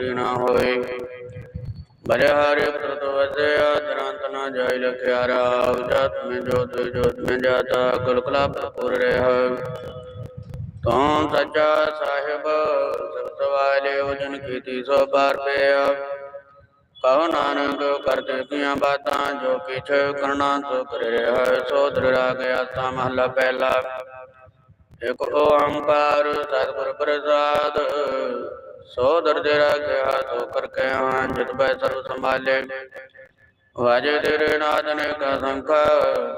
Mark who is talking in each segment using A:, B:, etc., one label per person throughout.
A: ਨਾ ਹੋਏ। ਬਲਿਹਾਰੇ ਪ੍ਰਤ ਵਸਿਆ ਦਰੰਤ ਨਾ ਜਾਇ ਲਖਿਆ ਰਾਵ। ਜਤ ਮੈਂ ਜੋਤ ਜੋਤ ਮੈਂ ਜਾਤਾ, ਕੁਲ ਭਰਪੂਰ ਰਹਿ। ਤੂੰ ਸੱਚਾ ਸਾਹਿਬ ਸਭ ਸਵਾਲੇ ਉਜਨ ਕੀਤੀ ਸੋ ਪਾਰ ਪਿਆ। ਕਹੋ ਨਾਨਕ ਕਰਦੇ ਕੀਆਂ ਬਾਤਾਂ, ਜੋ ਕਿਛ ਕਰਨਾ ਸੋ ਕਰ ਰਿਹਾ ਸੋ ਦਰ ਗਿਆ ਤਾਂ ਮਹਲਾ ਪਹਿਲਾ। ਇਕ ਓੰਕਾਰ ਸਤਿਗੁਰ ਪ੍ਰਸਾਦ ਸੋ ਦਰ ਦੇ ਰਾਗਿਆ ਸੋ ਕਰ ਕਹਿਆ ਜਿਤ ਬੈ ਸਰਬ ਸੰਭਾਲੇ। ਵਾਜੇ ਤੇਰੇ ਨਾਦ ਕਾ ਸੰਖਾ,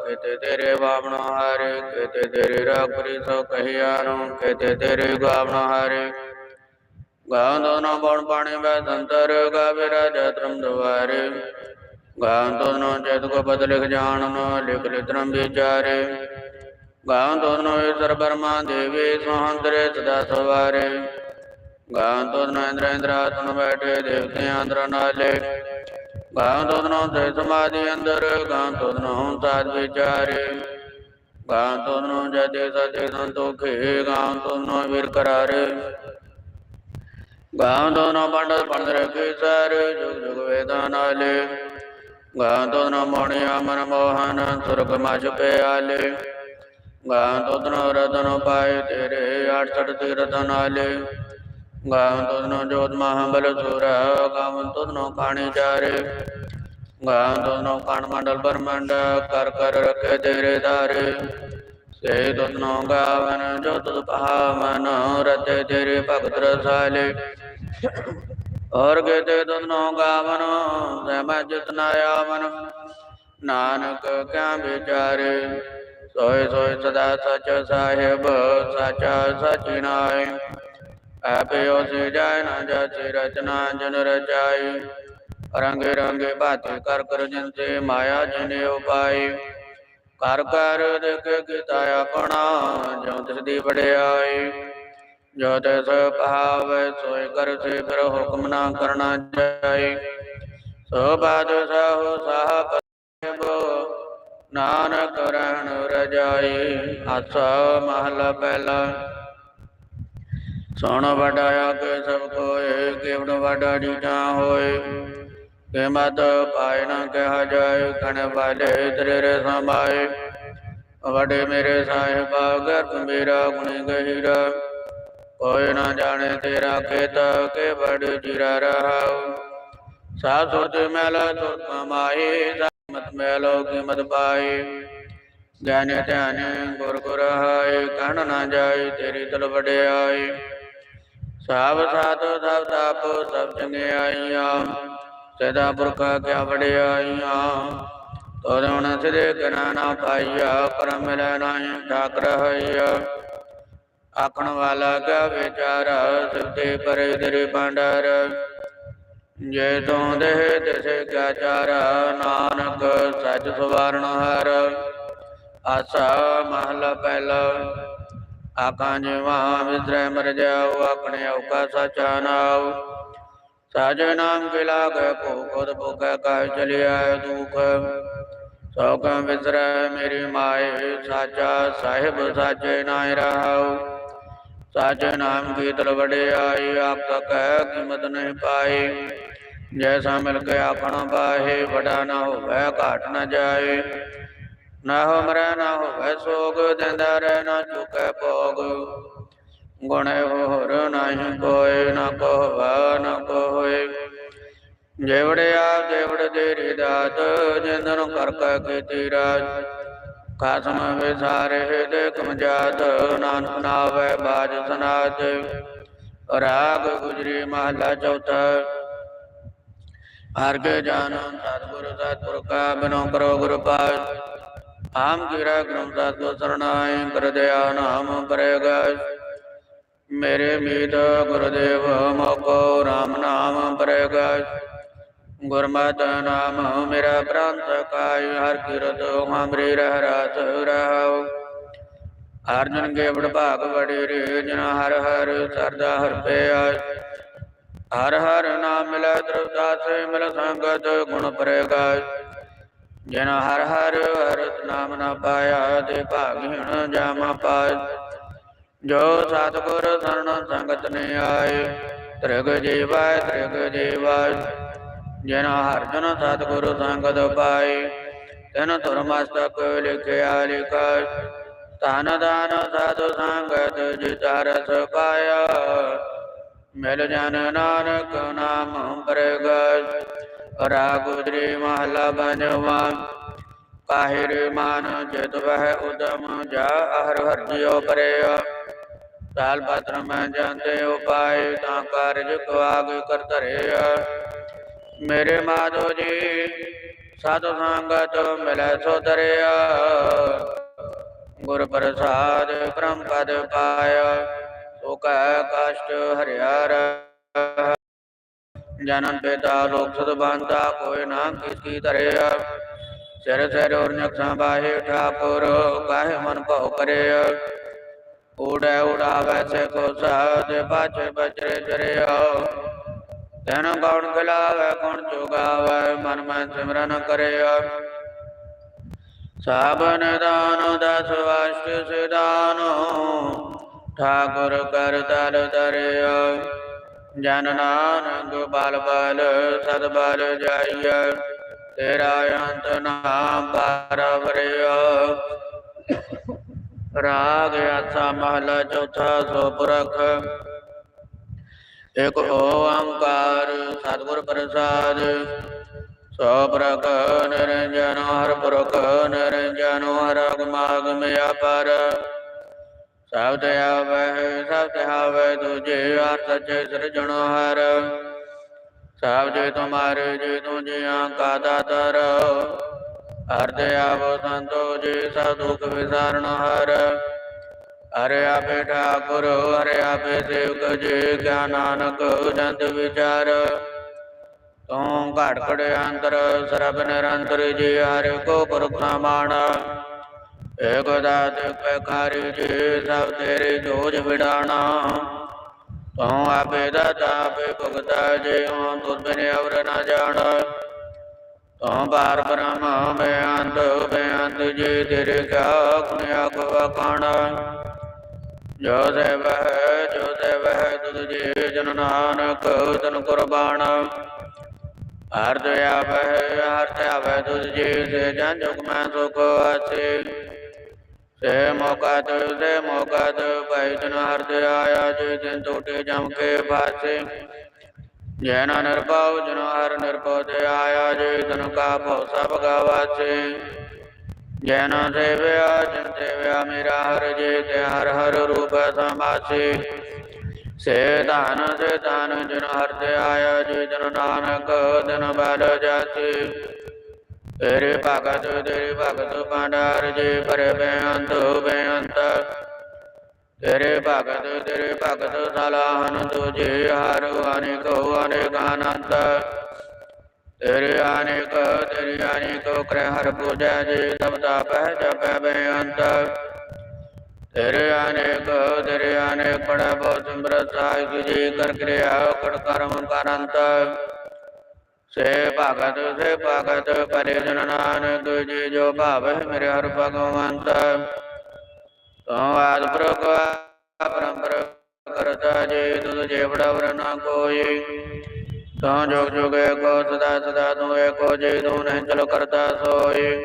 A: ਕਿਤੇ ਤੇਰੇ ਬਾਵਣ ਹਾਰੇ, ਕਿਤੇ ਤੇਰੇ ਰਾਗਰੀ ਸੋ ਕਹਿਆ ਨੂੰ ਕਿਤੇ ਤੇਰੇ ਗਾਵਣ ਹਾਰੇ। ਗਾਂ ਦੋਨੋਂ ਬਣ ਪਾਣੀ ਬੈ ਸੰਤਰ, ਗਾਵੇ ਰਾਜਾ ਧਰਮ ਦੁਆਰੇ ਗਾਂ ਦੋਨੋਂ ਜਦ ਕੋ ਬਦ ਲਿਖ ਜਾਣਨ ਲਿਖ ਲਿਤਰਮ ਵਿਚਾਰੇ। ਗਾਂ ਦੋਨੋਂ ਈਸ਼ਰ ਬਰਮਾ ਦੇਵੀ ਸੁਹੰਦਰੇ ਸਦਾ ਸਵਾਰੇ। ਗਾਂ ਦੋਨੋਂ ਇੰਦਰ ਇੰਦਰਾਸਨ ਬੈਠੇ ਦੇਵਤੇ ਅੰਦਰ ਨਾਲੇ ਗਾਂ ਦੋਨੋਂ ਤੇ ਸਮਾਧੀ ਅੰਦਰ ਗਾਂ ਦੋਨੋਂ ਸਾਧ ਵਿਚਾਰੇ ਗਾਂ ਦੋਨੋਂ ਜਦੇ ਸਦੇ ਸੰਤੋਖੇ ਗਾਂ ਦੋਨੋਂ ਵੀਰ ਕਰਾਰੇ ਗਾਂ ਦੋਨੋਂ ਪੰਡਤ ਪੰਡਤ ਰਖੇ ਸਰ ਜੁਗ ਜੁਗ ਵੇਦਾਂ ਨਾਲੇ ਗਾਂ ਦੋਨੋਂ ਮੋਣਿਆ ਮਨ ਮੋਹਨ ਸੁਰਗ ਮਜ ਪਿਆਲੇ ਗਾਂ ਦੋਨੋਂ ਰਤਨ ਪਾਏ ਤੇਰੇ 68 ਤੀਰਥ ਨਾਲੇ। ਗਾਂ ਦੋਨੋਂ ਜੋਤ ਮਹਾਬਲ ਸੁਰਾ ਗਾਂ ਦੋਨੋਂ ਕਾਣੀ ਚਾਰੇ। ਗਾਂ ਦੋਨੋਂ ਕਣ ਮੰਡਲ ਬਰਮੰਡ ਕਰ ਕਰ ਰਖੇ ਤੇਰੇ ਧਾਰੇ। ਸੇ ਦੋਨੋਂ ਗਾਵਨ, ਜੋ ਤੁਧ ਪਾਵਨ ਰਤੇ ਤੇਰੇ ਭਗਤ ਰਸਾਲੇ। ਔਰ ਗੇਤੇ ਦੋਨੋਂ ਗਾਵਨ ਸੈ ਮੈਂ ਜਿਤਨਾ ਆਵਨ। ਨਾਨਕ ਕਿਆ ਵਿਚਾਰੇ? ਸੋਏ ਸੋਏ ਸਦਾ ਸਚ ਸਾਹਿਬ, ਸਾਚਾ ਸਚ ਨਾਏ। ਆਪੇ ਉਸੇ ਜਾਇ ਨਾ ਜਾਚੇ ਰਚਨਾ ਜਨ ਰਚਾਈ। ਰੰਗੇ ਰੰਗੇ ਬਾਤੇ ਕਰ ਕਰ ਜਨ ਤੇ ਮਾਇਆ ਜਨੇ ਉਪਾਈ। ਕਰ ਕਰ ਦੇਖ ਕੀਤਾ ਆਪਣਾ ਜੋ ਤਿਸ ਦੀ ਵਡਿਆਈ। ਜੋ ਤਿਸ ਭਾਵੈ ਸੋਇ ਕਰ ਸੇ ਫਿਰ ਹੁਕਮ ਨਾ ਕਰਨਾ ਚਾਹੀ ਸੋ ਬਾਦ ਸਾਹੋ ਸਾਹ ਪਤਿਬੋ ਨਾਨਕ ਰਹਿਣ ਰਜਾਈ। ਆਸਾ ਮਹਲਾ ਪਹਿਲਾ। ਸੁਣ ਵਡਾਇਆ ਕੇ ਸਭ ਕੋਏ ਕੇਵੜ ਵਡਾ ਡੀਟਾ ਹੋਏ। ਕੇ ਮਤ ਪਾਇ ਨਾ ਕਹਾ ਜਾਏ, ਕਣ ਵਾਲੇ ਤੇਰੇ ਸਮਾਏ। ਵਡੇ ਮੇਰੇ ਸਾਹਿਬਾ, ਗਰਭ ਮੇਰਾ ਗੁਣ ਗਹਿਰਾ। ਕੋਈ ਨਾ ਜਾਣੇ ਤੇਰਾ ਖੇਤ ਕੇ ਬੜ ਜਿਰਾ ਰਹਾਉ। ਸਾਸੁਰ ਤੇ ਮੈਲਾ ਤੁਰ ਕਮਾਏ ਮਤ ਮੈਲੋ, ਕੀਮਤ ਪਾਏ ਗਿਆਨ ਧਿਆਨ ਗੁਰ ਗੁਰ ਹਾਏ, ਕਹਣ ਨਾ ਜਾਏ, ਤੇਰੀ ਤਲ ਵਡਿਆਈ। ਸਭ ਸਾਧ ਸਭ ਤਾਪ ਸਭ ਚੰਗਿਆਈਆਂ ਸਦਾ ਪੁਰਖਾ ਕਿਆ ਵਡਿਆਈਆਂ ਤੋਰ ਹੁਣ ਸਿਰੇ ਕਨਾ ਨਾ ਪਾਈਆ, ਕਰਮ ਮਿਲੈ ਠਾਕ ਰਹਾਈਆ ਆਖਣ ਵਾਲਾ ਕਿਆ ਵਿਚਾਰ ਸਿੱਧੇ ਪਰੇ ਤੇਰੇ ਭੰਡਾਰ। ਜੇ ਤੂੰ ਦੇਹ ਤਿਸੇ ਕਿਆ ਚਾਰ ਨਾਨਕ ਸੱਚ ਸਵਾਰਨ ਹਰ। ਆਸਾ ਮਹਲਾ ਪਹਿਲਾ। ਆਕਾਂ ਜਿਵਾ ਵਿਸਰੈ ਮਰ ਜਾਉ ਆਪਣੇ ਔਕਾ ਸਚਾ ਨਾਉ ਸਾਜ ਨਾਮ ਕੇ ਲਾਗ ਕੋ ਖੁਦ ਭੁਖੈ ਕਾਇ ਚਲਿਆ ਦੁਖ। ਸੋ ਕੰ ਮੇਰੀ ਮਾਏ, ਸਾਚਾ ਸਾਹਿਬ ਸਾਚੇ ਨਾਇ ਰਹਾਉ। ਸਾਚੇ ਨਾਮ ਕੀ ਤਲ ਆਈ ਆਪ ਕਹਿ ਕੀਮਤ ਨਹੀਂ ਪਾਈ। ਜੈਸਾ ਮਿਲ ਕੇ ਆਪਣਾ ਬਾਹੇ ਵਡਾ ਨਾ ਹੋਵੇ, ਘਾਟ ਨਾ ਜਾਏ। ਨਾ ਹੋ ਮਰੈ ਨਾ ਹੋਵੇ ਸੋਗ ਦਿੰਦਾ ਰਹਿ ਨਾ ਚੁਕੈ ਭੋਗ। ਗੁਣੇ ਹੋਰ ਨਹੀਂ ਕੋਇ ਨਾ ਕੋਵਾ ਨਾ ਕੋਇ ਜੇਵੜਿਆ ਜੇਵੜ ਤੇਰੀ ਦਾਤ, ਜਿੰਦਨ ਕਰ ਕੈ ਕੀਤੀ ਰਾਜ ਕਾਸਮ ਵਿਸਾਰੇ ਦੇਖ ਮਜਾਤ ਨਾਨਕ ਨਾਵੇ ਬਾਜ ਸਨਾਤ। ਰਾਗ ਗੁਜਰੀ ਮਹਲਾ ਚੌਥਾ। ਹਰ ਕੇ ਜਾਨ ਸਤਿਗੁਰ ਸਤਿਗੁਰ ਕਾ ਬਿਨੋ ਕਰੋ ਗੁਰ ਪਾਸ ਆਮ ਗਿਰਾ ਗ੍ਰੰਥ ਸਤਿਗੁਰ ਸਰਣਾਈ ਕਰ ਦਿਆ ਨਾਮ ਪਰੇਗਾ ਮੇਰੇ ਮੀਤ ਗੁਰਦੇਵ ਮੋਕੋ ਰਾਮ ਨਾਮ ਪਰੇਗਾ ਗੁਰਮਤਿ ਨਾਮ ਮੇਰਾ ਪ੍ਰੰਤ ਕਾਇ, ਹਰ ਕੀਰਤ ਹਮਰੀ ਰਹਿ ਰਾਤ ਰਹਾਉ। ਅਰਜਨ ਕੇ ਬੜ ਭਾਗ ਬੜੇ ਰੇ ਜਨ ਹਰ ਹਰ ਸਰਦਾ ਹਰ ਪਿਆ ਹਰ ਹਰ ਨਾਮ ਮਿਲੈ ਦਰਦਾ ਸੇ ਮਿਲ ਸੰਗਤ ਗੁਣ ਪਰੇਗਾ ਜਿਨ ਹਰ ਹਰ ਹਰਿ ਨਾਮ ਨਾ ਪਾਇਆ ਤੇ ਭਾਗਿਣ ਜਾਮਾ ਪਾਇ ਜੋ ਸਤਿਗੁਰ ਸਰਣ ਸੰਗਤ ਨੇ ਆਏ, ਤ੍ਰਿਗ ਜੀਵੈ ਤ੍ਰਿਗ ਜੀਵੈ ਜਿਨ ਹਰ ਜਨ ਸਤਿਗੁਰੂ ਸੰਗਤ ਪਾਈ ਤਿਨ ਤੁਰ ਮਸਤਕ ਲਿਖਿਆ ਲਿਖਾ ਤਨ ਦਾਨ ਸਾਧੂ ਸੰਗਤ ਜਿਤਾ ਰਸ ਪਾਇਆ। ਮਿਲ ਜਨ ਨਾਨਕ ਨਾਮ ਪ੍ਰਗਟ। ਰਾਗ ਗੁਜਰੀ ਮਹਲਾ ਬਨਵਾ ਕਾਹਿਰ ਮਾਨ ਜਿਤ ਵਹਿ ਉਦਮ, ਜਾ ਹਰ ਹਰ ਜਿਉ ਪਰਿਆ ਸਾਲ ਪਤਰ ਮੈਂ ਜਾਂਦੇ ਉਪਾਏ, ਤਾਂ ਕਾਰਜ ਕੁਆਗ ਕਰ ਧਰਿਆ ਮੇਰੇ ਮਾਧੋ ਜੀ ਸਤ ਸੰਗਤ ਮਿਲੈ ਸੋ ਦਰਿਆ। ਗੁਰ ਪ੍ਰਸਾਦ ਬ੍ਰਹਮ ਪਦ ਪਾਇਆ ਸੋ ਕੈ ਕਸ਼ਟ ਹਰਿਆ ਰਹਿ। ਜਨਮ ਪਿਤਾ ਲੋਕ ਸਦ ਬੰਦਾ, ਕੋਈ ਨਾ ਕਿਸ ਕੀ ਧਰਿਆ ਸਿਰ ਸਿਰ ਔਰ ਨਕਸ਼ਾ ਬਾਹੇ ਠਾਕੁਰ ਕਾਹੇ ਮਨ ਭਉ ਕਰਿਆ ਊੜੈ ਉਡਾਵੈ ਸੇ ਕੋ ਸਾਧ, ਬਾਚੇ ਬਚਰੇ ਜਰਿਆ ਤੈਨ ਗੌਣ ਗਲਾਵੈ ਗੁਣ ਚੁਗਾਵੈ ਮਨ ਮੈਂ ਸਿਮਰਨ ਕਰੇ। ਸਾਬਨ ਦਾਨ, ਦਸ ਵਾਸ਼ਟ ਸਿਦਾਨੋ ਠਾਕੁਰ ਕਰ ਤਲ ਦਰਿਆ ਜਨ ਨਾਨਕ ਬਲ ਬਲ, ਸਦ ਬਲ ਜਾਈਐ। ਤੇਰਾ ਅੰਤ ਨਾਮ ਪਰਵਰਿਆ ਰਾਗ ਆਸਾ ਮਹਲਾ ਚੌਥਾ ਸੋ ਇਕ ਓੰਕਾਰ ਸਤਿਗੁਰ ਪ੍ਰਸਾਦ। ਸੋ ਪ੍ਰਕ ਨਿਰੰਜਨ ਹਰ ਪੁਰਖ, ਨਿਰੰਜਨ ਹਰ ਅਗਮਾਗਮ ਅਪਰ। ਸਬਦ ਆਵੈ ਸਬਦ ਆਵੈ ਤੁਝੇ ਹਰ ਸੱਚੇ ਸਿਰਜਣ ਹਰ। ਸਬਦ ਤੁਮਾਰੇ ਜੀ ਤੁਝਿਆਂ ਕਾ ਦਾਤਰ। ਹਰ ਦਇਆਵ ਸੰਤੋ, ਜੇ ਸਭ ਦੁਖ ਵਿਸਾਰਨ ਹਰ। ਹਰਿ ਆਪੇ ਠਾਕੁਰ, ਹਰਿ ਆਪੇ ਸੇਵਕ, ਜੀ ਕਿਆ ਨਾਨਕ ਜੰਤ ਵਿਚਾਰ। ਤੂੰ ਘੜ ਘੜ ਅੰਤਰ, ਸਰਬ ਨਿਰੰਤਰ, ਜੀ ਹਰਿ ਕੋ ਪੁਰਖ ਮਾਣ ਏਕ ਦਾਤ ਪਖਾਰੀ ਜੀ ਸਭ ਤੇਰੇ ਜੋਜ ਵਿਡਾਣਾ। ਤੂੰ ਆਪੇ ਦਾਤਾ ਆਪੇ ਭੁਗਤਾ, ਜੀ ਹੂੰ ਤੁਰ ਅਵਰ ਨਾ ਜਾਣ। ਤੂੰ ਬਾਰ ਬ੍ਰਹਮ ਬੇਅੰਤ ਬੇਅੰਤ ਜੀ ਤੇਰੇ ਕਿਆ ਗੁਣ ਆਗਵਾ ਕਾਣਾ ਜੋ ਸੇ ਵਹਿ ਜੋ ਸੇ ਵਹਿ ਤੁਧ ਜੀ ਜਨ ਨਾਨਕ, ਤਨ ਕੁਰਬਾਨ ਹਰ ਦਇਆ ਵਹਿ ਹਰ ਦਇਆ ਵਹਿ ਤੁਧ ਜੀ ਸੇ ਜਨ ਜੁਗ ਮੈਂ ਸੁਖ ਆਸੇ ਸੇ ਮੌਕਾ ਤੁ ਸੇ ਮੌਕਾ ਤੁ ਭਾਈ ਜਨ ਹਰ ਆਇਆ ਜੇ, ਜਿਨ ਟੋਟੇ ਜਮ ਕੇ ਫਾਸੇ ਜੈਨ ਨਿਰਭਉ ਜਨ ਹਰ ਨਿਰਭਉ ਤੇ ਆਇਆ ਜੇ, ਤਨ ਕਾ ਭਉ ਸਭ ਗਵਾਸੇ ਜੈਨ ਦੇਵਿਆ ਜਨ ਦੇਵਿਆ ਮੇਰਾ ਹਰ ਜੇ, ਤੇ ਹਰ ਹਰ ਰੂਪ ਸਮਾਸੇ ਸੇ ਧਨ ਸੇ ਧਨ ਜਨ ਹਰ ਤੇ ਆਇਆ ਜੇ, ਜਨ ਨਾਨਕ ਦਿਨ ਬਲ ਜਾਸੀ। ਤੇਰੇ ਭਗਤ ਤੇਰੇ ਭਗਤ ਪਾਂਡਾਰ ਜੀ ਪਰੇ ਬੇਅੰਤ ਬੇਅੰਤ ਤੇਰੇ ਭਗਤ ਤੇਰੇ ਭਗਤ ਸਲਾਹਨ ਤੁਝੇ ਹਰ ਅਨੇਕ ਅਨੇਕ ਅਨੰਤ ਤੇਰੇ ਅਨੇਕ ਤੇਰੇ ਅਨੇਕ ਕਰੇ ਹਰ ਪੂਜਾ ਜੀ ਸਬਦਾ ਪਹਿ ਜਪੈ ਬੇਅੰਤ ਤੇਰੇ ਅਨੇਕ ਤੇਰੇ ਅਨੇਕ ਬੜਾ ਬਹੁਤ ਸਿਮਰਤ ਸਾਹਿਬ ਜੀ, ਕਰ ਕਿਰਿਆ ਕੜ ਕਰਮ ਕਰੰਤ। ਸੇ ਭਗਤ ਸੇ ਭਗਤ ਪਰੇ ਜਨ ਨਾਨਕ, ਜੀ ਜੋ ਭਾਵੈ ਮੇਰੇ ਹਰ ਭਗਵੰਤ। ਤੂੰ ਆਦ ਪ੍ਰਭ, ਪਰੰਪਰ ਕਰਤਾ, ਜੇ ਤੁਧ ਜੇ ਬੜਾ ਵਰ ਨਾ ਕੋਈ। ਤੂੰ ਜੋਗ ਜੋਗ ਏਕੋ, ਸਦਾ ਸਦਾ ਤੂੰ ਏਕੋ, ਜੀ ਤੂੰ ਨਹੀਂ ਚਲ ਕਰਤਾ ਸੋਈ।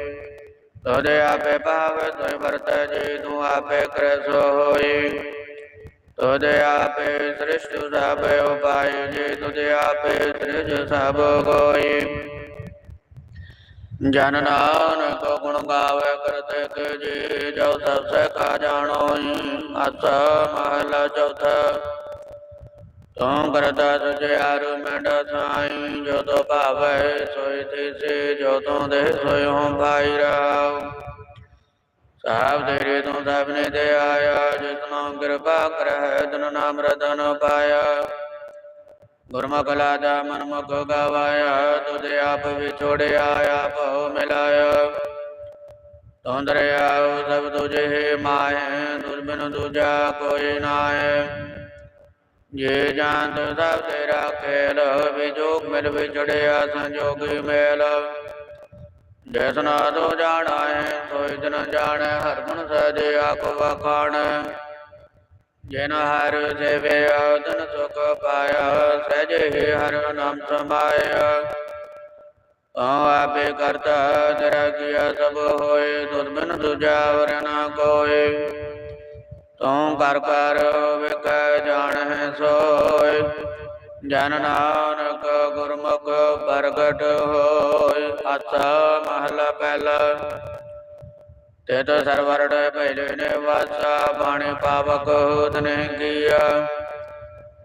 A: ਤੋਦੇ ਆਪੇ ਭਾਵ ਤੋਇ ਵਰਤ, ਜੀ ਤੂੰ ਆਪੇ ਕਰੇ ਸੋ ਹੋਈ ਤੋਦੇ ਆਪੇ ਸ੍ਰਿਸ਼ਟ ਸਭ ਉਪਾਇ, ਜੇ ਤੁਦੇ ਆਪੇ ਤ੍ਰਿਜ ਸਭ ਕੋਈ। ਜਨ ਨਾਨਕ ਗੁਣ ਗਾਵੇ ਕਰਤੇ ਕੇ ਜੀ, ਜੋ ਸਭ ਸੇ ਕਾ ਜਾਣੋ ਅਸ ਮਹਲਾ ਚੌਥਾ। ਤੂੰ ਕਰਤਾ ਤੁਝੇ ਆਰੂ ਮੰਡ ਸਾਈ, ਜੋ ਤੋ ਭਾਵੇ ਸੋਈ ਤਿਸੇ, ਜੋ ਤੂੰ ਦੇ ਸੋਈ ਹਉ ਭਾਈ ਰਾਉ ਸਾਬ ਤੇਰੇ ਤੂੰ ਸਭ ਨੇ ਦੇ ਆਇਆ ਜਿਤਨੋ ਕਿਰਪਾ ਕਰਹਿ, ਤਨ ਨਾਮ ਰਤਨ ਪਾਇਆ। ਗੁਰਮੁਖ ਲਾਦਾ ਮਨਮੁਖ ਗਵਾਇਆ, ਤੁਧ ਆਪ ਵਿਛੋੜਿਆ, ਆਪ ਮਿਲਾਇਆ। ਤੂੰ ਦਰਿਆਉ ਸਭ ਤੁਝੇ ਮਾਹੇ ਤੁਝ ਬਿਨ ਦੂਜਾ ਕੋਈ ਨਾਏ। ਜੇ ਜਾਨ ਤੂੰ ਸਭ ਤੇਰਾ ਖੇਲ ਵਿਜੋਗ ਮਿਲ ਵਿਛੜਿਆ, ਸੰਜੋਗੀ ਮੇਲ। ਜਿਸ ਨਾ ਤੋ ਜਾਣਾ ਹੈ ਜਾਣੈ ਹਰ ਮਨ ਸਹਿਜੇ ਆਪ ਵਖਾਣ। ਜਿਨ ਹਰ ਸੇਵਿਆ ਤਨ ਸੁਖ ਪਾਇਆ, ਸਹਿਜ ਹੀ ਹਰ ਨਾਮ ਸਮਾਇਆ ਤਉ ਆਪੇ ਕਰਤਾ, ਤੇਰਾ ਕੀਆ ਸਭ ਹੋਏ, ਤੁਧ ਬਿਨ ਤੁਜਾ ਵਰ ਕੋਏ। ਤੂੰ ਕਰ ਕਰ ਵਿਕ ਜਾਣਹਿ ਸੋਏ। ਜਨ ਨਾਨਕ ਗੁਰਮੁਖ ਪ੍ਰਗਟ ਹੋਏ ਆਸਾ ਮਹਲਾ ਪਹਿਲਾ। ਤੇਤ ਸਰਵਰੜ ਪਹਿਲੇ ਨੇ ਵਾਸਾ ਬਾਣੇ ਪਾਵਕ ਤਨੇ ਕੀਆ।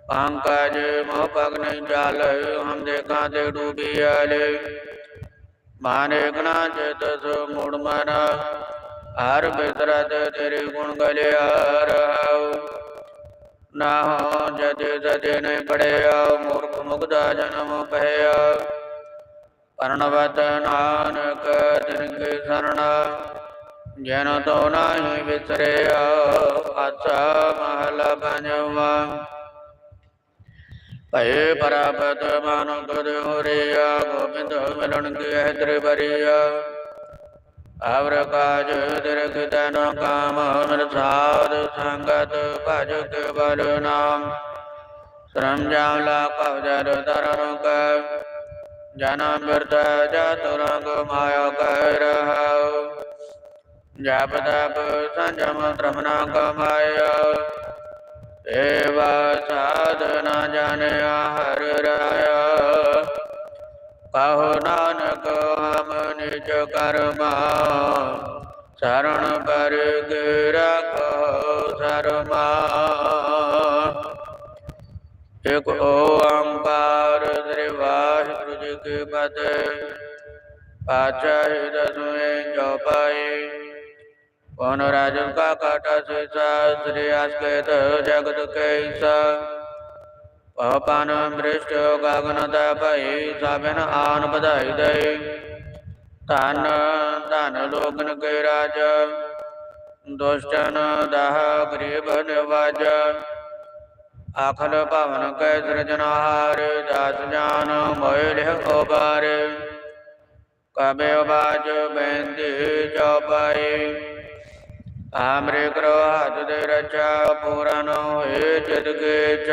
A: ਪੰਕਜ ਮੋਹ ਪਗ ਨਹੀਂ ਚਾਲ, ਹਮ ਦੇਖਾਂ ਤੇ ਡੂਬੀਆਲੇ ਮਾਨੇ ਗਣਾ ਚਿਤ ਸੋ ਮੁੜ ਮਨ, ਹਰ ਬਿਸਰਤ ਤੇਰੇ ਗੁਣ ਗਲਿਆ ਰਹਾਉ। ਨਾ ਹੋ ਜਦ ਜਦ ਨੇ ਪੜਿਆ, ਮੂਰਖ ਮੁਗਦਾ ਜਨਮ ਪਹਿਆ ਪਰਣਵਤ ਨਾਨਕ ਤਿਨ ਕੇ ਸਰਣਾ, ਜਨ ਤੋ ਨਾਹੀ ਵਿਸਰਿਆ, ਆਸਾ ਮਹਲ ਪੰਜਵਾ ਭਏ ਪਰਾਪਤ ਮਾਨੋ ਕਦ ਹੋਰਿਆ, ਗੋਬਿੰਦ ਮਿਲਣ ਕੀ ਹੈ ਤ੍ਰਿਵਰੀਆ। ਅਵਰ ਕਾਜ ਦਿਰਖ ਤਨ ਕਾਮ ਮਿਲ ਸਾਧ ਸੰਗਤ ਭਜ ਕੇ ਨਾਮ। ਸ਼ਰਮ ਜਾਮ ਲਾ ਕਵ ਜਰ ਤਰਨ ਕ ਜਨਮ ਬਿਰਤ ਜਤ ਰੰਗ ਮਾਇਆ ਕਹਿ ਰਹਾਉ। ਜਪ ਤਪ ਸੰਜਮ ਧਰਮ ਨਾ ਏਵਾ ਸਾਧਨਾ ਜਨ ਹਰ ਰਾਇਆ। ਕਹੋ ਨਾਨਕ ਹਮ ਨਿਜ ਕਰਮਾ ਸਰਣ ਪਰ ਰਖੋ ਸਰਮਾ। ਇਕ ਓੰਕਾਰ ਸ੍ਰੀ ਵਾਹਿਗੁਰੂ ਜੀ ਕੀ ਫਤਿਹ ਪਾਚਾਹੀ ਦਸਵੇਂ ਚੌਪਾਈ ਪਵਨ ਰਾਜਨ ਕਾ ਕਾਟਾ ਸੇਸਾ, ਸ੍ਰੀ ਆਸਕੇਤ ਜਗਤ ਕੈਸਾ। ਪਵਨ ਬ੍ਰਿਸ਼ਟ ਗਗਨ ਦਾ ਭਈ ਸਭਨ ਆਨ ਵਧਾਈ ਦੇ ਧਨ ਧਨ ਲੋਕਨ ਕੇ ਰਾਜ। ਦੁਸ਼ਟਨ ਦਾਹ ਗਰੀਬ ਨਿਵਾਜ। ਆਖਲ ਭਵਨ ਕੈ ਸਿਰਜਨਹਾਰ ਦਾਸ ਜਾਨ ਮੋਇ ਲਿਖ ਉਬਾਰ। ਕਬੇ ਬਾਜ ਬੈੰਦੀ ਚੌਪਾਈ। ਆਮਰੇ ਕਰੋ ਹੱਥ ਦੇ ਰਚਾ, ਪੂਰਨ ਹੋਏ ਜਿਤ ਕੇ ਚ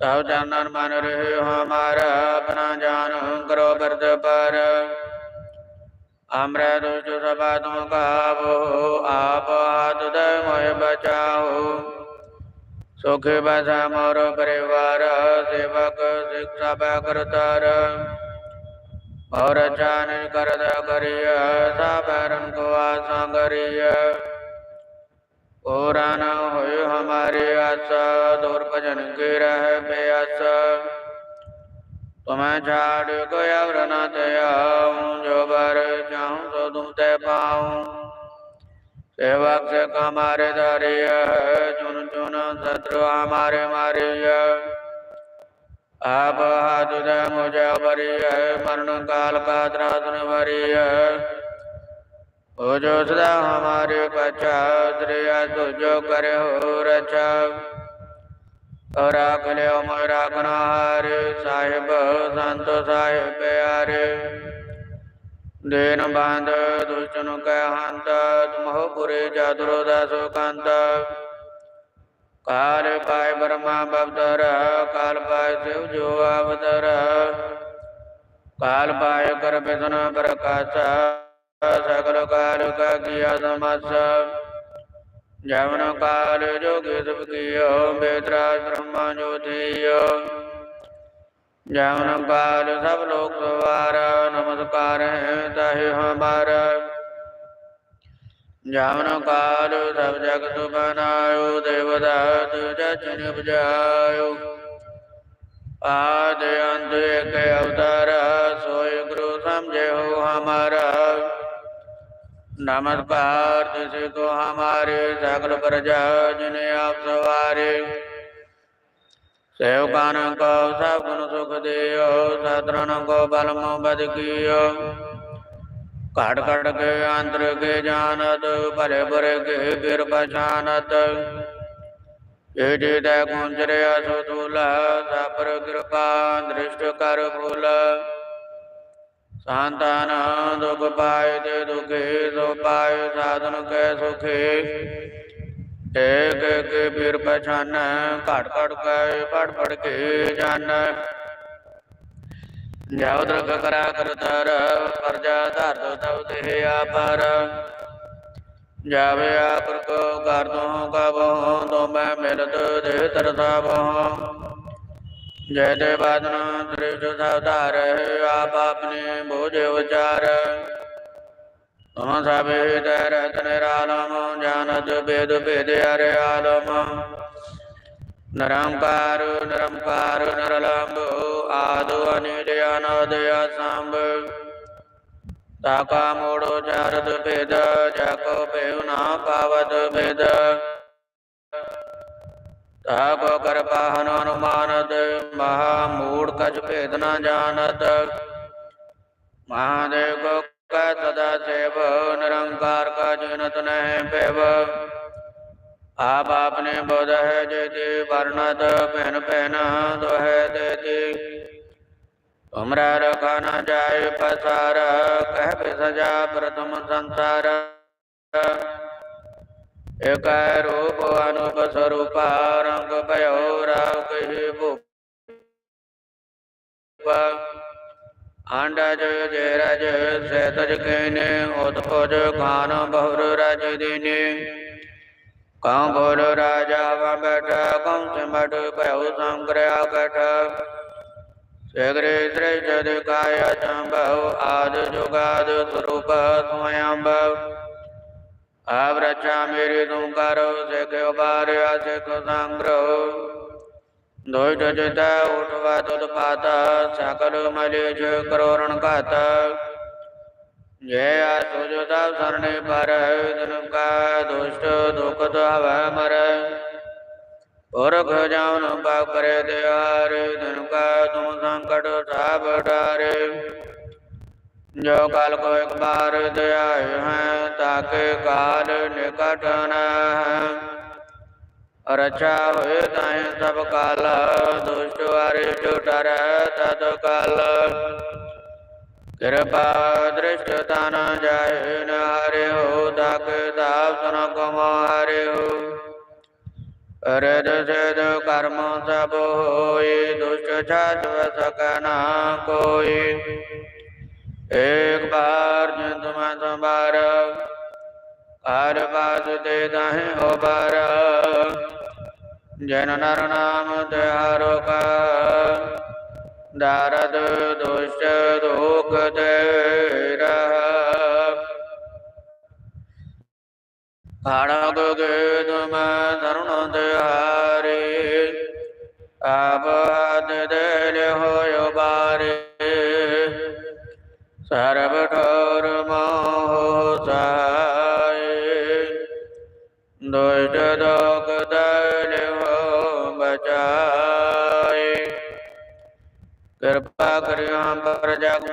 A: ਤਵ ਜਾਨਨ ਮਨ ਰਹੇ ਹਮਾਰ ਆਪਣਾ ਜਾਨ ਕਰੋ ਬਰਦ ਪਰ। ਅਮਰ ਰੁਜ ਸਭਾ ਤੁਮ ਕਾਬੋ ਆਪ ਆਤ ਦੇ ਮੋਇ ਬਚਾਓ। ਸੁਖ ਬਸਾ ਮੋਰ ਪਰਿਵਾਰ, ਸੇਵਕ ਸਿਖਾ ਬੈ ਕਰਤਾਰ। ਔਰ ਜਾਨ ਕਰਦਾ ਕਰਿਆ ਸਾਬਰਨ ਕੋ ਆਸਾਂ ਕਰਿਆ। ਹੋਰਾ ਨਾ ਹੋਇ ਹਮਾਰੇ ਆਸਾ ਦੁਰ ਭਜਨ ਕੇ ਰਹਿ ਬਿਆਸ ਤੁਮੈ ਛਾੜ ਕੋਈ ਅਵਰ ਨਾ ਤਿਆਉ ਜੋ ਬਰ ਚਾਉ ਸੋ ਤੁਮ ਤੇ ਪਾਉ। ਸੇਵਕ ਸੇ ਕਮਾਰੇ ਧਾਰਿਆ ਚੁਨ ਚੁਨ ਸਤਰੂ ਹਮਾਰੇ ਮਾਰਿਆ ਆਪ ਹਾਦੁ ਦਾ ਮੁਝੇ ਵਰਿਆ ਮਰਨ ਕਾਲ ਕਾ ਤਰਾਸਨ ਵਰਿਆ हो हमारे बचा श्रेया तो जो करे हो रचा और राख ले मोय राखना हारे, साहिब संत साहिब प्यारे। देन बाँध, दुष्टन के हंत तुम हो पुरे दासो कांता। काल पाय ब्रह्मा बवतर काल पाय शिव जो अवतर काल पाय कर विष्णु प्रकाश। ਸਕਲ ਕਾਲ ਕਾ ਕੀਆ ਸਮਸ ਜਵਨ ਕਾਲ ਜੋਗਿ ਸਭ ਕੀਓ ਬੇਤਰਾ ਬ੍ਰਹਮਾ ਜੋਤੀਓ ਜਵਨ ਕਾਲ ਸਭ ਲੋਕ ਸਵਾਰ ਨਮਸਕਾਰ ਹੈ ਤਹਿ ਹਮਾਰ ਜਵਨ ਕਾਲ ਸਭ ਜਗਤ ਬਨਾਇਓ ਦੇਵਤਾ ਤੁਜ ਚਿਨ ਬਜਾਇਓ ਆਦਿ ਅੰਤ ਇਕ ਅਵਤਾਰ ਸੋਇ ਗੁਰੂ ਸਮਝੇ ਹੋ ਹਮਾਰਾ नमस्कार जिसे को हमारे सकल प्रजा जिन्हें आप सवारे सेवकान को सब गुण सुख दियो सतरन को बल बद कियो कट कट के अंतर के जानत भले बुरे के फिर पहचानत ये कुंजरे असुतूल सपर कृपा दृष्ट कर फूल ਸੰਤਾਨ ਦੁਖ ਪਾਇ ਤੇ ਦੁਖੇ ਸੋ ਪਾਇ ਸਾਧਨ ਕੈ ਸੁਖੇ। ਏਕ ਏਕ ਫਿਰ ਪਛਾਨ, ਘੜ ਘੜ ਕੈ ਪੜ ਪੜ ਕੇ ਜਾਣ ਜਾਉ ਦਰਗ ਕਰਾ ਕਰਤਰ ਪਰਜਾ ਧਰ ਤੋ ਤਉ ਦੇਹ ਆਪਰ। ਜਾਵੇ ਆਪਰ ਕੋ ਕਰ ਤੋ ਕਬਹੁ ਤੋ ਮੈਂ ਮਿਲਤ ਦੇਹ ਤਰਤਾ ਬਹੁ ਜੈ ਦੇ ਬਾਦਨ ਤ੍ਰਿਜ ਸਵਧਾਰ ਆਪ ਆਪਨੇ ਬੋਝ ਉਚਾਰ। ਤੁਮ ਸਭੇ ਦਰਤ ਨਿਰਾਲਮ ਜਾਨਤ ਬੇਦ ਭੇਦ ਅਰੇ ਆਲਮ। ਨਿਰੰਕਾਰ ਨਿਰੰਕਾਰ ਨਿਰਲੰਭ ਆਦ ਅਨਿਲ ਅਨਦ ਅਸੰਭ। ਤਾਕਾ ਮੋੜੋ, ਚਾਰਤ ਭੇਦ ਜਾਕੋ ਭੇਉ ਨਾ ਪਾਵਤ ਭੇਦ। ਤਾਕੋ ਕਰ ਪਾਹਨ ਅਨੁਮਾਨਤ ਮਹਾ ਮੂੜ ਕਛ ਭੇਦ ਨਾ ਜਾਣਤ। ਮਹਾਦੇਵ ਕੋ ਕੈ ਸਦਾ ਸੇਵ, ਨਿਰੰਕਾਰ ਕਾ ਜਿਨਤ ਨਹਿ ਪੈਵ ਆਪ ਆਪਨੇ ਬੋਧ ਹੈ ਜੇਤੀ ਵਰਨਤ ਭੈਨ ਭੈਨ ਦੋਹੈ ਦੇਤੀ ਤੁਮਰਾ ਰਖਾ ਨ ਜਾਏ ਪਸਾਰ, ਕਹਿ ਬਿ ਪ੍ਰਥਮ ਸੰਸਾਰ। ਇਕ ਰੂਪ ਅਨੂਪ ਸਰੂਪ ਰੰਗ ਭਇਓ ਰਾਵ ਕਹੀ ਭੂਪ ਆਂਡਜ ਜੇ ਰਜ ਸੇਤਜ ਕੇਨੇ ਉਤਪਜ ਖਾਨ ਬਹੁਰ ਰਜ ਦੀਨੇ ਕਾਂ ਬੋਲ ਰਾਜਾ ਵਾ ਬੈਠਾ ਕੰ ਸਿਮਟ ਭਇਓ ਸੰਗ੍ਰਿਆ ਕਠ ਸਗਰੇ ਸ੍ਰੀ ਜਦ ਕਾਇ ਚੰਭਉ ਆਦ ਜੁਗਾਦ ਸਰੂਪ ਸਵਯੰਭ ਆਪ ਰਚਾ ਮੇਰੀ ਤੂੰ ਕਰੋ, ਸਿਖ ਉਬਾਰਿਆ ਸਿਖ ਸੰਗ੍ਰਹ। ਦੋਇ ਜਜਤਾ ਉਠਵਾ ਤੁਧ ਪਾਤਾ, ਸਕਲ ਮਲਿ ਜ ਕਰੋਰਣ ਘਾਤਾ। ਜੈ ਆਸੁਜ ਸਭ ਸਰਣੇ ਪਰ ਤਨ ਕਾ ਦੁਸ਼ਟ ਦੁਖ ਹਵੈ ਮਰ। ਪੁਰਖ ਜਾਉਨ ਪਾਪ ਕਰੇ ਤਿਆਰ ਤਨ ਕਾ ਤੁਮ ਸੰਕਟ ਸਭ ਜੋ ਕਾਲ ਕੋ ਇੱਕ ਬਾਰ ਦਇਆਇ ਹੈ ਤਾਕੇ ਕਾਲ ਨਿਕਟ ਨ ਰਚਾ ਹੋਏ ਤਾਏ ਸਭ ਕਾਲ ਦੁਸ਼ਟ ਵਾਰੇ ਟੁਟਰ ਤਦ ਕਾਲ। ਕਿਰਪਾ ਦ੍ਰਿਸ਼ਟ ਤਨ ਜਾਏ ਨ ਹਰਿਓ ਤਾਕ ਤਾਪ ਸੁਨ ਕਮ ਹਰਿਓ ਰਦ ਸਦ ਕਰਮ ਸਭ ਹੋਏ, ਦੁਸ਼ਟ ਛਾਡ ਸਕਨਾ ਕੋਈ। ਏਕ ਬਾਰ ਜਿੰਦ ਮੈਂ ਸੰਭਾਰ ਹਰ ਬਾਸ ਤੇ ਦਾਹੇ ਹੋ ਜਨ ਨਰ ਨਾਮ ਤਿਹਾਰੋ ਕਾ ਦਾਰਦ ਦੁਸ਼ਟ ਦੁਖ ਤੇ ਰਹ। ਖੜਗ ਗੇ ਤੁਮ ਸਰਣ ਤਿਹਾਰੇ ਆਪ ਹੱਥ ਦੇ ਲਿਓ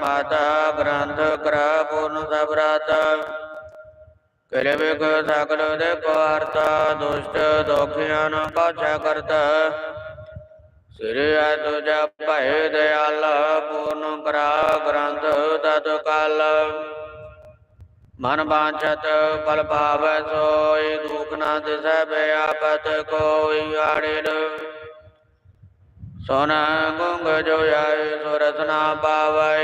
A: ਮਾਤਾ ਗ੍ਰੰਥ ਕਰਾ ਪੂਰਨ ਸਭ ਰਾਤਾ। ਕਰੇ ਵਿਗ ਸਕਲ ਦੇਖੋ ਹਰਤਾ, ਦੁਸ਼ਟ ਦੋਖਿਆਨ ਕਾਛਾ ਕਰਤਾ। ਸ੍ਰੀ ਤੁਜਾ ਭੈ ਦਿਆਲ, ਪੂਰਨ ਕਰਾ ਗ੍ਰੰਥ ਤਤ ਕਾਲ ਮਨ ਬਾਂਛਤ ਫਲ ਭਾਵੈ ਸੋਈ, ਦੁਖ ਨਾ ਦਿਸੈ ਬਿਆਪਤ ਕੋਈ ਆੜਿਲ। ਸੋਨਾ ਗੁੰਗ ਜੋ ਆਏ ਸੁਰਸਨਾ ਪਾਵੈ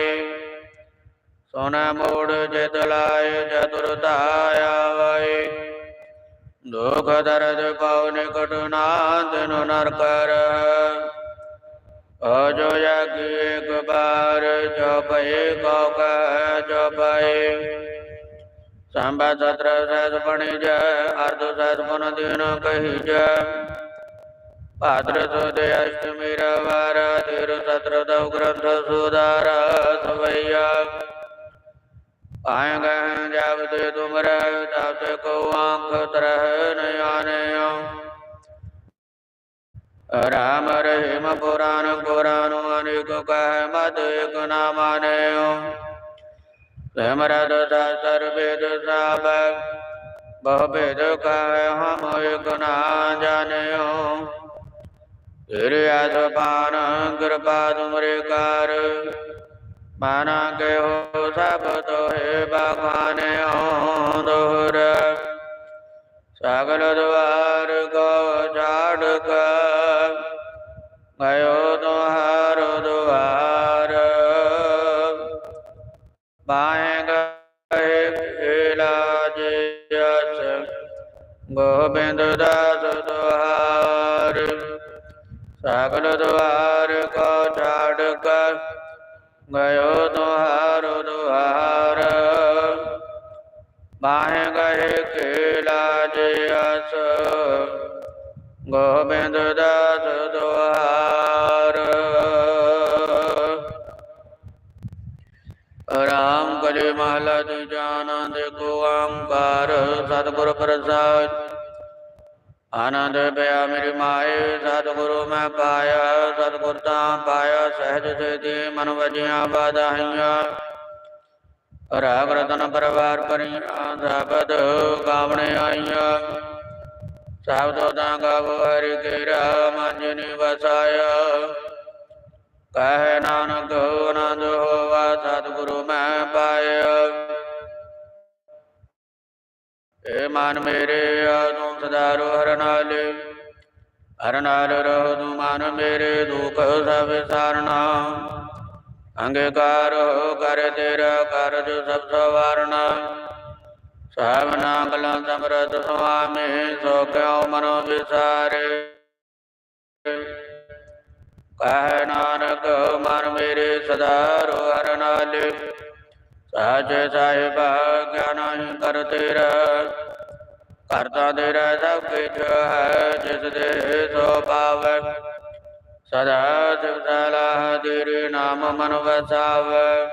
A: ਸੋਨ ਮੋੜ ਜਿਤ ਲਾਏ ਚਤੁਰਤਾ ਆਵੈ ਦੁਖ ਦਰਦ ਪਉ ਨਿਕਟ ਨਾ ਤੈਨੂੰ ਨਰਕਰ ਅਜੋ ਯਗੀ ਇੱਕ ਬਾਰ, ਜੋ ਕੋ ਕਹ ਜੋ ਭਏ ਸਤਰ ਸਹਿਜ ਬਣੀ ਜੈ ਅਰਧ ਸਹਿਜ ਮਨ ਦਿਨ ਕਹੀ ਜੈ ਭਾਦਰ ਸੁਦ ਅਸ਼ਟਮੀ ਰਵਾਰ ਤਿਰ ਸਤਰ ਦਉ ਗ੍ਰੰਥ ਸੁਦਾਰ ਸਵਈਆ ਆਏ ਗਏ ਜਬ ਤੇ ਤੁਮਰ ਤਬ ਤੇ ਕੋ ਆਂਖ ਤਰਹ ਨਿਆਨਿਓ ਰਾਮ ਰਹੀਮ ਪੁਰਾਨ ਪੁਰਾਨ ਅਨੇਕ ਕਹਿ ਮਦ ਇਕ ਨਾ ਤੇਰੇ ਆਸਪਾਨ ਕਿਰਪਾ ਤੁਮਰੇ ਕਰ। ਮਾਨਾ ਕੇ ਸਭ ਤੋਹੇ ਬਖਾਨਿਓ ਦੋਹਰ ਸਗਲ ਦਵਾਰ ਕੋ ਛਾੜ ਕੇ ਗਇਓ ਤੁਹਾਰ ਦੁਆਰ ਬਾਹੇ ਗਏ ਇਲਾਜ ਜਸ ਗੋਬਿੰਦ ਦਾਸ ਦੁਆਰ ਸਗਲ ਦੁਆਰ ਕੋ ਛਾੜ ਕੇ ਗਇਓ ਤੁਹਾਰ ਦੁਆਰ ਬਾਹੇ ਗਏ ਕੇਲਾਜ ਅਸ, ਗੋਬਿੰਦ ਦਾਸ ਦੁਆਰ ਰਾਮ ਕਲੇ ਮਹਲਾ ਦੂਜਾ ਆਨੰਦ ਕੋ ਓੰਕਾਰ ਸਤਿਗੁਰ ਪ੍ਰਸਾਦ ਆਨੰਦ ਪਿਆ ਮੇਰੀ ਮਾਏ, ਸਤਿਗੁਰੂ ਮੈਂ ਪਾਇਆ ਸਤਿਗੁਰ ਤਾਂ ਪਾਇਆ, ਸਹਿਜ ਸੇਤੀ ਮਨ ਵਜਿਆ ਬਾਧਾਈਆਂ ਰਾਗ ਰਤਨ ਪਰਵਾਰ ਪਰੀਆਂ ਸਾਬਦ ਗਾਵਣੇ ਆਈਆਂ। ਸਬਦੋ ਤਾਂ ਗਾਵੋ ਹਰਿ ਕੇਰਾ ਮੰਜਨੀ ਵਸਾਇਆ। ਕਹਿ ਨਾਨਕ, ਆਨੰਦ ਹੋਵਾ, ਸਤਿਗੁਰੂ ਮੈਂ ਪਾਇਆ। ਏ ਮਨ ਮੇਰੇ ਤੂੰ ਸਦਾ ਰੋ ਹਰ ਨਾਲ। ਹਰ ਨਾਲ ਰਹੋ ਤੂੰ ਮਨ ਮੇਰੇ, ਦੁਖ ਸਭ ਸਾਰਣਾ ਅੰਗਕਾਰ ਹੋ ਕਰ ਤੇਰਾ ਕਾਰਜ ਸਭ ਸਵਾਰਣਾ ਸਾਵਨਾ ਕਲਾ ਸਮਰਤ ਸੁਆਮੀ ਸੋ ਕਿਉ ਮਨੋ ਵਿਸਾਰੇ। ਕਹਿ ਨਾਨਕ, ਮਨ ਮੇਰੇ ਸਦਾ ਰੋ ਹਰ ਨਾਲੇ। ਸਾਚੇ ਸਾਹਿਬ ਗਿਆਨ ਕਰ ਤੇਰਾ। ਕਰਤਾ ਤੇਰਾ ਸਭ ਕੁਛ ਹੈ, ਜਿਸ ਦੇ ਸੋ ਪਾਵੈ। ਸਦਾ ਸਿਵ ਸਲਾਹ ਤੇਰੇ ਨਾਮ ਮਨ ਵਸਾਵੈ।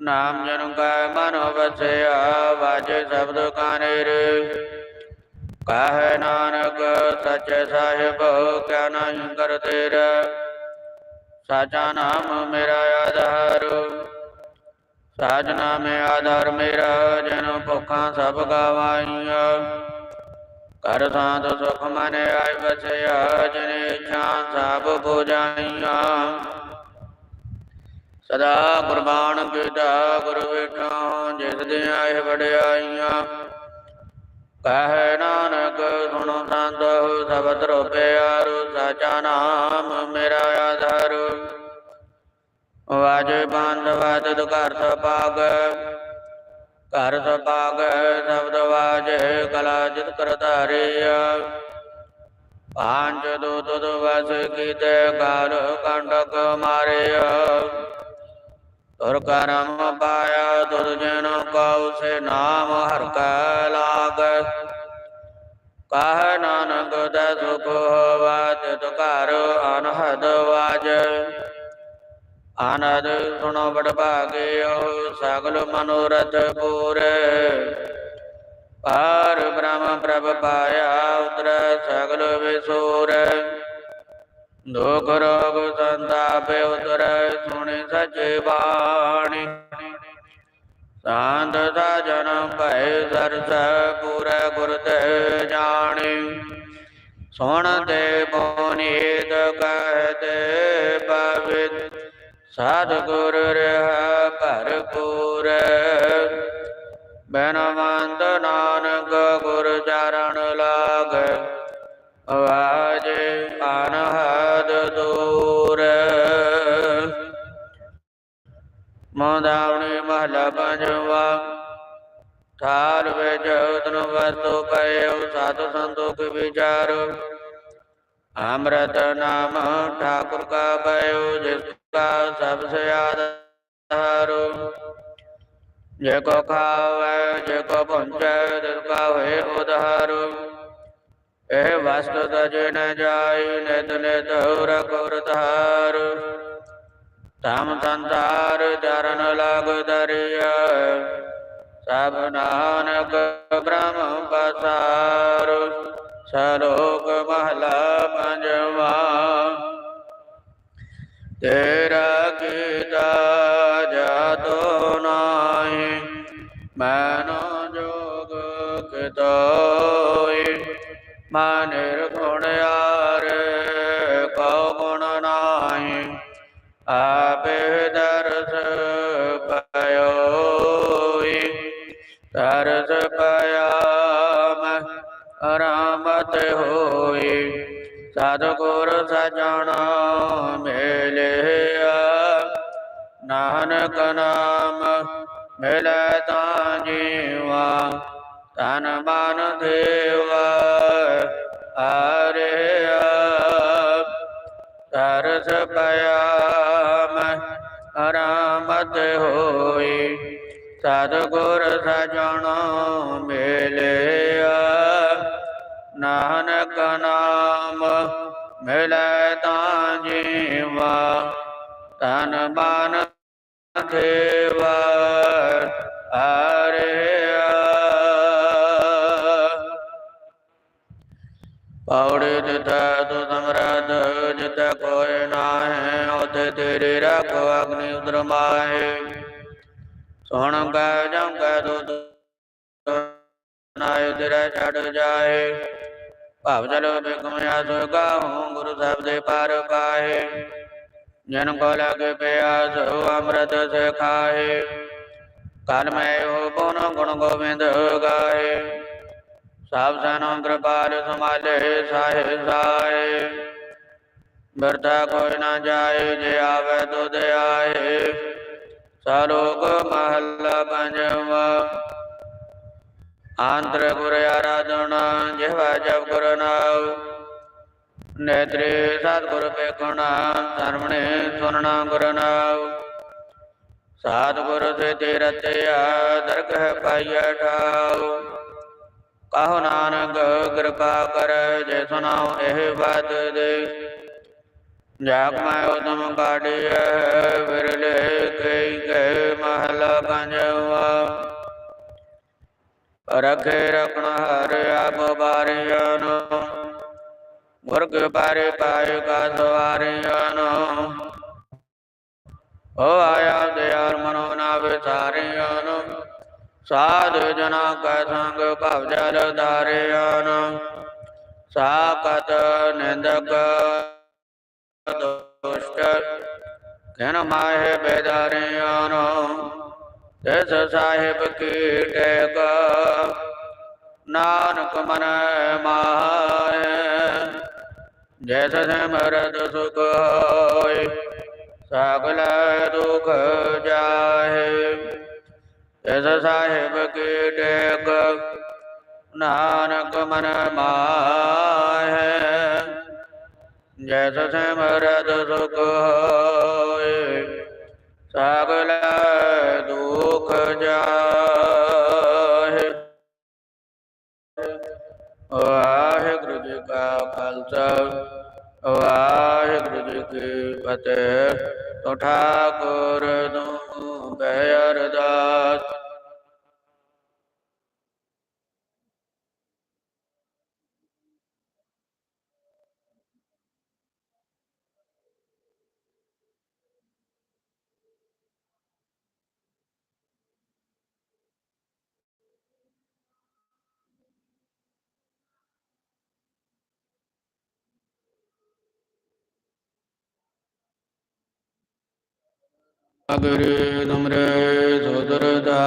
A: ਨਾਮ ਜਨ ਕੈ ਮਨ ਵਸਿਆ, ਵਾਜੇ ਸ਼ਬਦ ਕਾਨੇਰੇ ਕਹੈ ਨਾਨਕ ਸਚ ਸਾਹਿਬ ਕਿਆ ਨਹੀਂ ਕਰ ਤੇਰਾ। ਸਾਚਾ ਨਾਮ ਮੇਰਾ ਆਧਾਰ। ਸਾਜ ਨਾਮੇ ਆਧਾਰ ਮੇਰਾ ਜਨ ਭੁੱਖਾਂ ਸਭ ਗਵਾਈਆਂ। ਕਰ ਸਾਧ ਸੁਖ ਮਨੇ ਆਇ ਬਸਿਆ, ਜਿਨੇ ਇੱਛਾ ਸਭ 부ਜਾਈਆਂ ਸਦਾ ਕੁਰਬਾਨ ਕੀਤਾ, ਗੁਰ ਵਿਠਾ ਜਿਸ ਦੇ ਆਏ ਵਡਿਆਈਆਂ। ਕਹੈ ਨਾਨਕ, ਸੁਣੋ ਸੰਤ, ਸਬਦ ਰੋਪਿਆਰ ਸਾਚਾ ਨਾਮ, ਮੇਰਾ ਆਧਾਰ। ਵਾਜੇ ਬੰਦ ਵਦ ਘਰ ਸਪਾਗ ਘਰ ਸਪਾਗ ਸ਼ਬਦ ਵਾਜੇ ਕਲਾ ਜਿਤ ਕਰ ਧਾਰਿਆ ਪਾਂਚ ਦੋ ਤੁਦ ਵਸ ਕੀਤੇ ਕਰ ਕੰਟਕ ਮਾਰਿਆ। ਤੁਰ ਕਰਮ ਪਾਇਆ ਤੁਰ ਜਨ ਕਉ ਸੇ ਨਾਮ ਹਰ ਕੈ ਲਾਗ। ਕਹ ਨਾਨਕ ਦਾ ਸੁਖ ਹੋਵਾ ਤਿਤ ਘਰ ਅਨਹਦ ਵਾਜ। ਆਨੰਦ ਸੁਣੋ ਬੜ ਭਾਗਿਓ ਸਗਲ ਮਨੋਰਥ ਪੂਰੇ। ਪਾਰ ਬ੍ਰਹਮ ਪ੍ਰਭ ਪਾਇਆ ਉਤਰ, ਸਗਲ ਵਿਸੂਰ। ਦੁਖ ਰੋਗ ਸੰਤਾਪ ਉਤਰ, ਸੁਣੀ ਸਚੇ ਬਾਣੀ। ਸਾਧ ਸਾਜਨ ਭੈ ਸਰਸ ਪੂਰੇ ਗੁਰ ਤੇ ਜਾਣੀ। ਸੁਣ ਦੇ ਬੋਨੀਤ ਕਹਤੇ ਪਵਿੱਤ ਸਤਿਗੁਰ ਗੁਰ ਰਹਾ ਭਰਪੂਰ। ਬਨਵੰਤ ਨਾਨਕ ਗੁਰ ਚਰਨ ਲਾਗ। ਵਾਜੇ ਅਨਹਦ ਦੂਰ। ਮੋਦਾਵਣੀ ਮਹਲਾ ਪੰਜਵਾ। ਥਾਲ ਵਿੱਚ ਉਤਨ ਵਸਤੂ ਪਇਓ ਸਾਧ ਸੰਤੋਖ ਵਿਚਾਰ। ਅੰਮ੍ਰਿਤ ਨਾਮ ਠਾਕੁਰ ਕਾ ਪਇਓ, ਜਿਸ ਕਾ ਸਭ ਸੇ ਆਧਾਰੋ ਜੇ ਕੋ ਖਾਵੇ, ਜੇ ਕੋ ਪੁੰਚੈ ਤਿਸ ਕਾ ਹੋਏ ਉਧਾਰੋ। ਇਹ ਵਸਤ ਤਜ ਨ ਜਾਈ, ਨਿਤ ਨਿਤ ਰਖੁਰ ਧਾਰ ਤਮ ਸੰਸਾਰ ਚਰਨ ਲਗ ਦਰਿਆ ਸਭ ਨਾਨਕ ਬ੍ਰਹਮ ਪਸਾਰ। ਸਲੋਕ ਮਹਲਾ ਪੰਜਵਾ। ਤੇਰਾ ਕੀਤਾ ਜਾਤੋ ਨਾਹੀ, ਮਨ ਜੋਗ ਕਿਤਾਈ। ਮਨ ਨਿਰਗੁਣ ਯਾਰ ਕਉ ਗੁਣ ਨਾਹੀ, ਆਪੇ ਦਰਸ ਪਇਓਈ। ਦਰਸ ਪਇਆ ਮਹ ਰਾਮਤ ਹੋਈ, ਸਤਗੁਰ ਸਜਣਾ ਨਾਨਕ ਨਾਮ ਮਿਲੈ ਤਾਂ ਜੀਵਾ, ਤਨ ਮਨ ਦੇਵਾ ਹਰਿਆ ਤਰਸ ਪਿਆ ਮੈਂ ਅਰਾਮਤ ਹੋਈ ਸਤਿਗੁਰ ਸਜਣ ਮਿਲਿਆ। ਨਾਨਕ ਨਾਮ ਮਿਲੈ ਤਾਂ ਜੀਵਾ, ਤਨ ਮਨ ਦੇਵਾ ਹਰਿਆ। ਪੌੜੇ ਜਿਤੈ ਤੂ ਸਮਰਦ ਜਿਤੈ ਕੋਇ ਨਾਹਿ, ਉਥੇ ਤੇਰੇ ਰੱਖ ਅਗਨੀ ਉਦਰ ਮਾਹੇ। ਸੁਣ ਕੈ ਜਮ ਕੈ ਦੁਦ ਨਾਇ ਤੇਰੇ ਛੜ ਜਾਏ ਭਾਵ ਚਲੋ ਬਿਕਮ ਅਸ ਗਾਹੂੰ ਗੁਰੂ ਸਾਹਿਬ ਦੇ ਪਾਰ ਪਾਏ ਜਨ ਕੋ ਲਗੇ ਪਿਆਸ ਅੰਮ੍ਰਿਤ ਸੇ ਖਾਏ ਕਲ ਮੈਂ ਹੋ ਪੁਨ ਗੁਣ ਗੋਬਿੰਦ ਗਾਏ। ਸਭ ਜਨੋਂ ਕਿਰਪਾਲ ਸਮਾਲੇ ਸਾਹੇ ਸਾਏ। ਬਿਰਥਾ ਕੋਈ ਨਾ ਜਾਏ, ਜੇ ਆਵੇ ਤੁਧ ਆਏ। ਸਲੋਕ ਮਹੱਲਾ ਪੰਜਵਾ। ਆਂਤਰ ਗੁਰ ਆਰਾਧਨਾ ਜਿਹਵਾ ਜਪ ਗੁਰ ਨਾਉ। ਨੇਤਰੇ ਸਤਿਗੁਰ ਪੇਖਣਾ ਸਰਵਣੇ ਸੁਨਣਾ ਗੁਰ ਨਾਉ। ਸਤਿਗੁਰ ਤੇ ਰਤਿਆ ਦਰਗਹ ਪਾਈਐ ਠਾਉ। ਕਹੋ ਨਾਨਕ, ਕਿਰਪਾ ਕਰ, ਜੇ ਸੁਨਾਉ ਇਹ ਬਾਤ ਦੇ। ਜਾਗ ਮੈਂ ਉਦਮ ਕਾਢਿਐ, ਵਿਰਲੇ ਕਈ ਕੈ ਮਹਲਾ ਪੰਜਵਾ ਰਖੇ ਰਖਣ ਹਰ ਆਪ ਬਾਰਿਆਨ। ਗੁਰ ਕੇ ਪਾਰੇ ਪਾਏ ਕਾ ਸਵਾਰਿਆਨ। ਓ ਆਇਆ ਦਿਆਰ ਮਨੋ ਨਾ ਵਿਸਾਰਿਆਨ ਸਾਧ ਜਨਾ ਕੈ ਸੰਗ ਭਵ ਜਲ ਧਾਰਿਆਨ। ਸਾਕਤ ਨਿੰਦਕ ਦੁਸ਼ਟ, ਕਿਨ ਮਾਹਿ ਬੇਦਾਰਿਆਨ ਤਿਸ ਸਾਹਿਬ ਕੀ ਟੇਕ, ਨਾਨਕ ਮਨ ਮਾਹੈ। ਜੈਸ ਸਿਮਰਤ ਸੁਖ ਹੋਇ ਸਗਲ ਦੁਖ ਜਾਹੇ। ਤਿਸ ਸਾਹਿਬ ਕੀ ਟੇਕ, ਨਾਨਕ ਮਨ ਮਾਹੈ। ਜੈਸ ਸਿਮਰਤ ਸੁਖ ਹੋਏ ਸਗਲ ਦੁਖ ਜਾਹੇ। ਵਾਹਿਗੁਰੂ ਜੀ ਕਾ ਖਾਲਸਾ ਵਾਹਿਗੁਰੂ ਜੀ ਕੀ ਫਤਿਹ। ਤੋ ਠਾਕੁਰ ਨੂੰ ਬੈ ਅਰਦਾਸ। ਅਗਰੇ ਤੁਮਰੇ ਸੁਦਰਦਾ